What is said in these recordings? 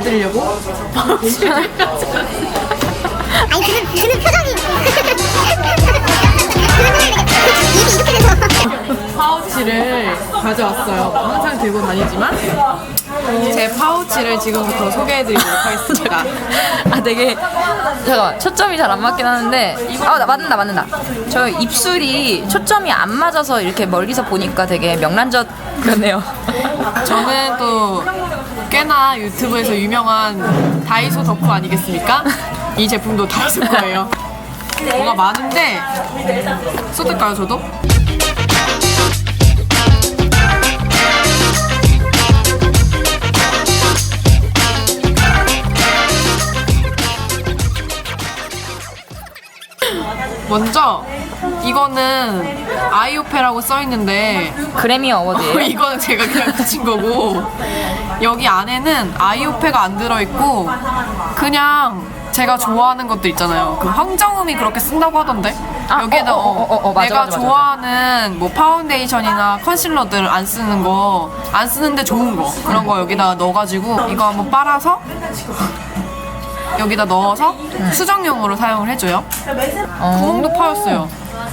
해드리려고 파우치를 아니 그는 그는 표정이 입이 이렇게 돼서 파우치를 가져왔어요. 항상 들고 다니지만 제 파우치를 지금부터 소개해드리도록 하겠습니다. 아 되게 잠깐 초점이 잘 안 맞긴 하는데 아 나 맞는다 맞는다 저 입술이 초점이 안 맞아서 이렇게 멀리서 보니까 되게 명란젓 같네요 저는 또 꽤나 유튜브에서 유명한 다이소 덕후 아니겠습니까? 이 제품도 다이소 거예요. 뭐가 많은데 쏟을까요 저도? 먼저 이거는 아이오페라고 써 있는데 그래미 어워드예요? 이거는 제가 그냥 붙인 거고. 여기 안에는 아이오페가 안 들어있고 그냥 제가 좋아하는 것들 있잖아요. 그 황정음이 그렇게 쓴다고 하던데? 아, 여기에다 어, 어, 어, 어, 어, 맞아, 내가 맞아, 맞아. 좋아하는 뭐 파운데이션이나 컨실러들 안 쓰는 거 안 쓰는데 좋은 거 그런 거 여기다 넣어가지고 이거 한번 빨아서 여기다 넣어서 수정용으로 사용을 해줘요. 구멍도 파였어요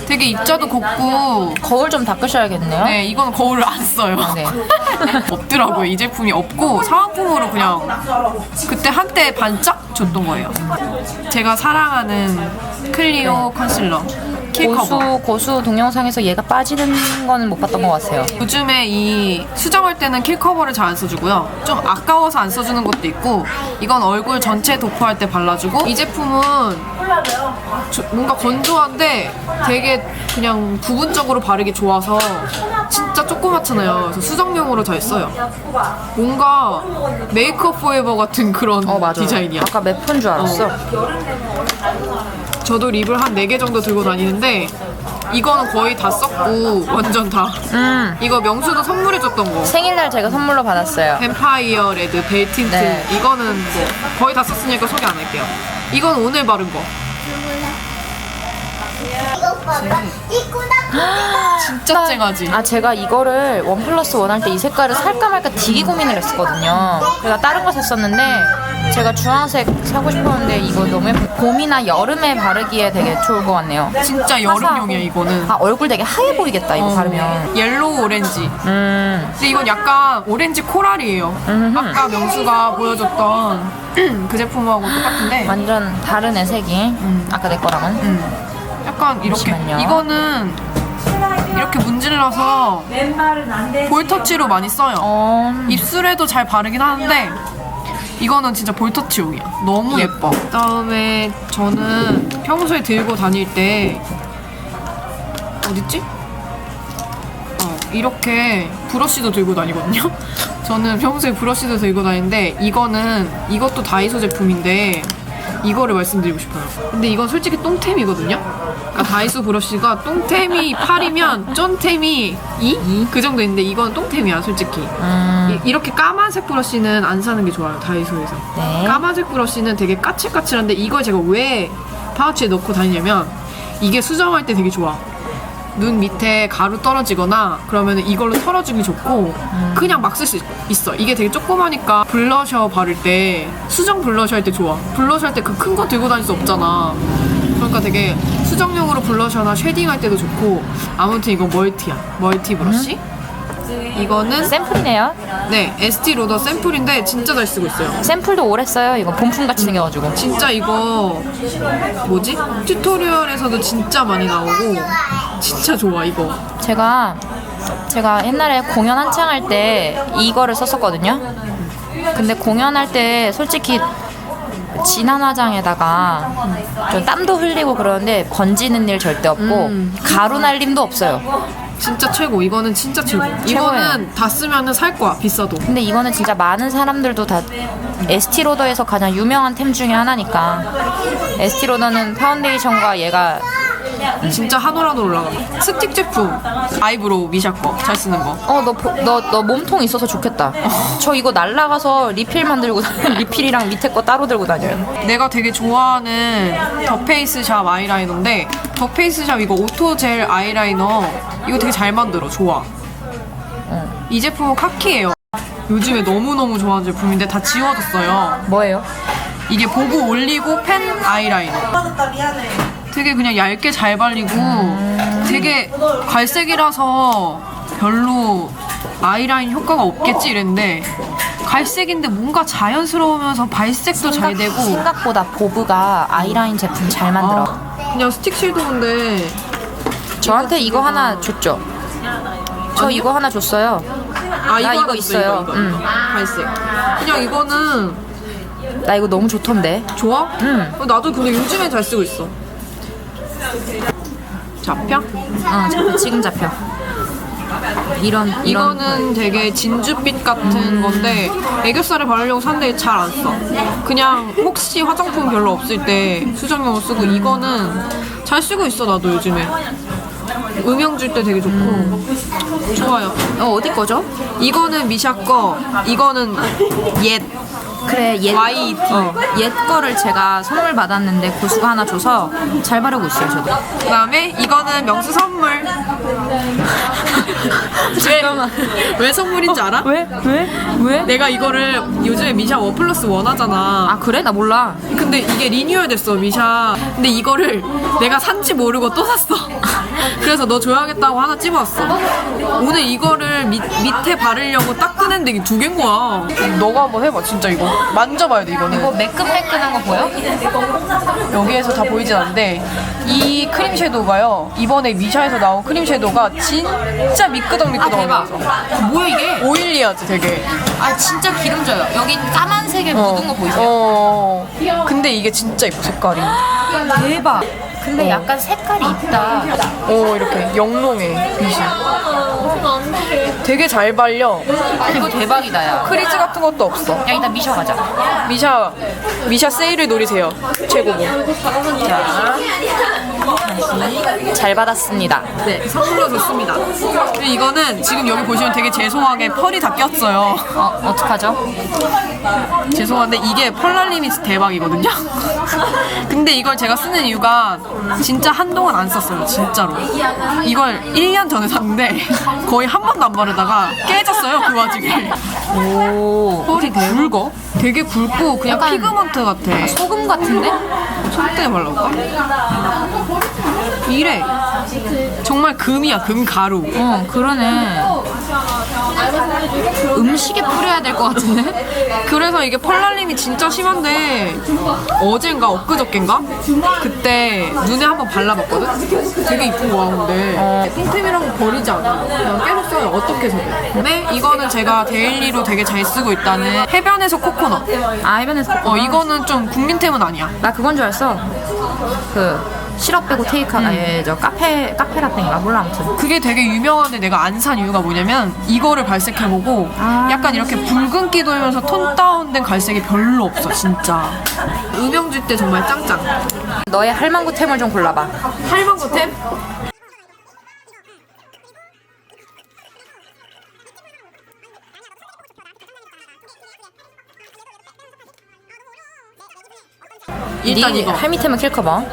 되게 입자도 곱고 거울 좀 닦으셔야겠네요 네, 이건 거울을 안 써요. 네. 없더라고요. 이 제품이 없고 사은품으로 그냥 그때 한때 반짝 줬던 거예요. 제가 사랑하는 클리오 컨실러 킬커버. 고수 고수 동영상에서 얘가 빠지는 거는 못 봤던 것 같아요 요즘에 이 수정할 때는 킬 커버를 잘 안 써주고요. 좀 아까워서 안 써주는 것도 있고 이건 얼굴 전체 도포할 때 발라주고 이 제품은 저- 뭔가 건조한데 되게 그냥 부분적으로 바르기 좋아서 진짜 조그맣잖아요. 그래서 수정용으로 잘 써요. 뭔가 메이크업 포에버 같은 그런 어 맞아 디자인이야. 아까 매푼 줄 알았어 저도 립을 한 4개 정도 들고 다니는데 이거는 거의 다 썼고 완전 다. 음 이거 명수도 선물해줬던 거. 생일날 제가 선물로 받았어요 뱀파이어 레드 벨 틴트 네. 이거는 뭐 거의 다 썼으니까 소개 안 할게요 이건 오늘 바른 거 진짜 쨍하지 아 제가 이거를 원 플러스 원 할 때 이 색깔을 살까 말까 되게 고민을 했었거든요. 그래서 다른 거 샀었는데 제가 주황색 사고 싶었는데 이거 너무 예쁘- 봄이나 여름에 바르기에 되게 좋을 것 같네요. 진짜 여름용이야 이거는 아 얼굴 되게 하얘 보이겠다 이거 어, 바르면. 옐로우 오렌지 음 근데 이건 약간 오렌지 코랄이에요 아까 명수가 보여줬던 그 제품하고 똑같은데 완전 다른 애색이. 아까 내 거랑은. 약간 이렇게 잠시만요. 이거는 이렇게 문질러서 볼터치로 많이 써요 어 입술에도 잘 바르긴 하는데 이거는 진짜 볼터치용이야. 너무 예뻐. 그다음에 저는 평소에 들고 다닐 때 어딨지? 어, 이렇게 브러쉬도 들고 다니거든요. 저는 평소에 브러쉬도 들고 다니는데 이거는 이것도 다이소 제품인데 이거를 말씀드리고 싶어요. 근데 이건 솔직히 똥템이거든요. 그러니까 다이소 브러쉬가 똥템이 8이면 쫀템이 2? 그 정도 있는데 이건 똥템이야 솔직히. 음, 이- 이렇게 까만색 브러쉬는 안 사는 게 좋아요 다이소에서. 네. 까만색 브러쉬는 되게 까칠까칠한데 이걸 제가 왜 파우치에 넣고 다니냐면 이게 수정할 때 되게 좋아. 눈 밑에 가루 떨어지거나 그러면 이걸로 털어주기 좋고 그냥 막 쓸 수 있어. 이게 되게 조그마니까 블러셔 바를 때 수정 블러셔 할 때 좋아. 블러셔 할 때 그 큰 거 들고 다닐 수 없잖아. 그러니까 되게 수정용으로 블러셔나 쉐딩 할 때도 좋고 아무튼 이거 멀티야 멀티 브러쉬 이거는 샘플이네요. 네, ST 로더 샘플인데 진짜 잘 쓰고 있어요. 샘플도 오래 써요. 이거 본품 같이 생겨가지고. 진짜 이거 뭐지? 튜토리얼에서도 진짜 많이 나오고 진짜 좋아 이거. 제가 제가 옛날에 공연 한창 할 때 이거를 썼었거든요. 근데 공연할 때 솔직히 진한 화장에다가 좀 땀도 흘리고 그러는데 번지는 일 절대 없고 음. 가루 날림도 없어요. 진짜 최고. 이거는 진짜 최고. 이거는 다 쓰면은 살 거야 비싸도. 근데 이거는 진짜 많은 사람들도 다 에스티 로더에서 가장 유명한 템 중에 하나니까 에스티 로더는 파운데이션과 얘가 진짜 한올 한올 올라가. 스틱 제품 아이브로우 미샤 거잘 쓰는 거. 어너너너 몸통 있어서 좋겠다. 저 이거 날라가서 리필 만 들고 다녀요. 리필이랑 밑에 거 따로 들고 다녀요. 내가 되게 좋아하는 더 페이스 샵 아이라이너인데 더 페이스 샵 이거 오토 젤 아이라이너 이거 되게 잘 만들어 좋아. 이 제품은 카키예요. 요즘에 너무너무 좋아하는 제품인데 다 지워졌어요. 뭐예요? 이게 보고 올리고 펜 아이라이너. 되게 그냥 얇게 잘 발리고 되게 갈색이라서 별로 아이라인 효과가 없겠지 이랬는데 갈색인데 뭔가 자연스러우면서 발색도 잘 되고 생각보다 보브가 아이라인 제품 잘 만들어. 아, 그냥 스틱 섀도우인데 저한테 이거 하나 줬죠? 저 이거 하나 줬어요. 아나 이거 하나 있어요. 이거, 이거. 응. 갈색 그냥 이거는 나 이거 너무 좋던데. 좋아? 응. 어, 나도 근데 요즘엔 잘 쓰고 있어 잡혀? 어, 잡혀. 지금 잡혀. 이런 이런 이거는 되게 진주빛 같은 건데 애교살에 바르려고 샀는데 잘 안 써. 그냥 혹시 화장품 별로 없을 때 수정용으로 쓰고 이거는 잘 쓰고 있어 나도 요즘에. 음영 줄 때 되게 좋고 좋아요. 어 어디 거죠? 이거는 미샤 거, 이거는 옛. 그래 옛 YET. 어, 옛 거를 제가 선물 받았는데 고수가 하나 줘서 잘 바르고 있어요 저도. 그다음에 이거는 명수 선물. 잠깐만. 왜 선물인 줄 알아? 왜? 왜? 왜? 내가 이거를 요즘에 미샤 원 플러스 원 하잖아. 아 그래? 나 몰라. 근데 이게 리뉴얼 됐어 미샤 근데 이거를 내가 산지 모르고 또 샀어 그래서 너 줘야겠다고 하나 찝어왔어 오늘 이거를 밑, 밑에 바르려고 딱 꺼냈는데 이게 두 개인 거야 너가 한번 해봐 진짜 이거 만져봐야 돼 이거는 이거 매끈매끈한 거 보여? 여기에서 다 보이진 않는데 이 크림 섀도우가요 이번에 미샤에서 나온 크림 섀도우가 진짜 미끄덩미끄덩해요 아. 뭐야 이게? 오일리하지 되게 아 진짜 기름져요. 여기 까만색에 묻은 거 보이세요? 어. 근데 이게 진짜 예뻐 색깔이 대박. 근데 약간 색깔이 있다. 어 이렇게 영롱해 빛이 되게 잘 발려 아, 이거 대박이다 야. 크리즈 같은 것도 없어 야 이따 미셔 가자. 미샤 미샤 세일을 노리세요 최고고 잘 받았습니다. 네 선물로 줬습니다 근데 이거는 지금 여기 보시면 되게 죄송하게 펄이 다 꼈어요 어 어떡하죠? 죄송한데 이게 펄날림이 대박이거든요 근데 이걸 제가 쓰는 이유가 진짜 한동안 안 썼어요 진짜로 이걸 1년 전에 샀는데 거의 한 번도 안 바르다가 깨졌어요 그 와중에 오. 펄이 굵어? 되게 굵고 그냥 약간 피그먼트 같아 소금 같은데? 손등에 발라볼까? 이래 정말 금이야 금가루. 어 그러네. 음식에 뿌려야 될 것 같은데? 그래서 이게 펄날림이 진짜 심한데 어젠가 엊그저께인가? 그때 눈에 한번 발라봤거든? 되게 이쁜 거야 근데. 핑크림이라고 버리지 않아? 그냥 계속 써요. 어떻게 써도 근데 이거는 제가 데일리로 되게 잘 쓰고 있다는 해변에서 코코넛. 아 해변에서 어 이거는 좀 국민템은 아니야. 나 그건 줄 알았어. 그 시럽 빼고 테이크 아예 저 카페 카페 라떼인가 몰라 아무튼. 그게 되게 유명한데 내가 안 산 이유가 뭐냐면 이거를 발색해보고 아. 약간 이렇게 붉은기 돌면서 톤 다운된 갈색이 별로 없어 진짜 음영줄 때 정말 짱짱 너의 할망구템을 좀 골라봐. 할망구템? 일단 네 이거 할미템은 킬커버.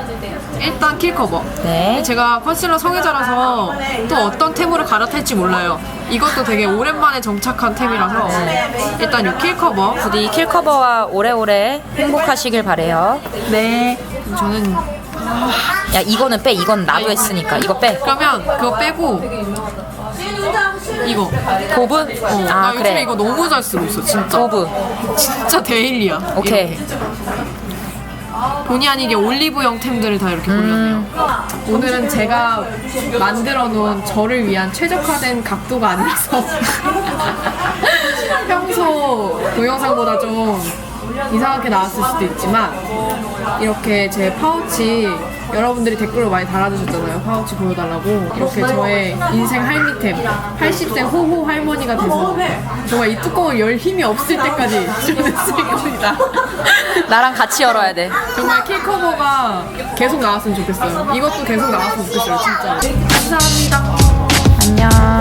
일단 킬 커버 네. 제가 컨실러 성애자라서 또 어떤 템으로 갈아탈지 몰라요 이것도 되게 오랜만에 정착한 템이라서 일단 이 킬커버 부디 킬커버와 오래오래 행복하시길 바래요. 네 저는 야 이거는 빼. 이건 나도 했으니까 이거 빼. 그러면 그거 빼고 이거 보브? 어, 나 아 요즘에 그래. 이거 너무 잘 쓰고 있어 진짜 보브. 진짜 데일리야 오케이. 본의 아니게 올리브영 템들을 다 이렇게 음. 골랐네요 오늘은 제가 만들어 놓은 저를 위한 최적화된 각도가 아니라서 평소 동영상보다 좀 이상하게 나왔을 수도 있지만 이렇게 제 파우치 여러분들이 댓글로 많이 달아주셨잖아요. 파우치 보여달라고. 이렇게 저의 인생 할미템 80세 호호 할머니가 돼서 정말 이 뚜껑을 열 힘이 없을 때까지 주문을 쓸 겁니다. 나랑 같이 열어야 돼. 정말 킬커버가 계속 나왔으면 좋겠어요. 이것도 계속 나왔으면 좋겠어요 진짜 감사합니다. 안녕.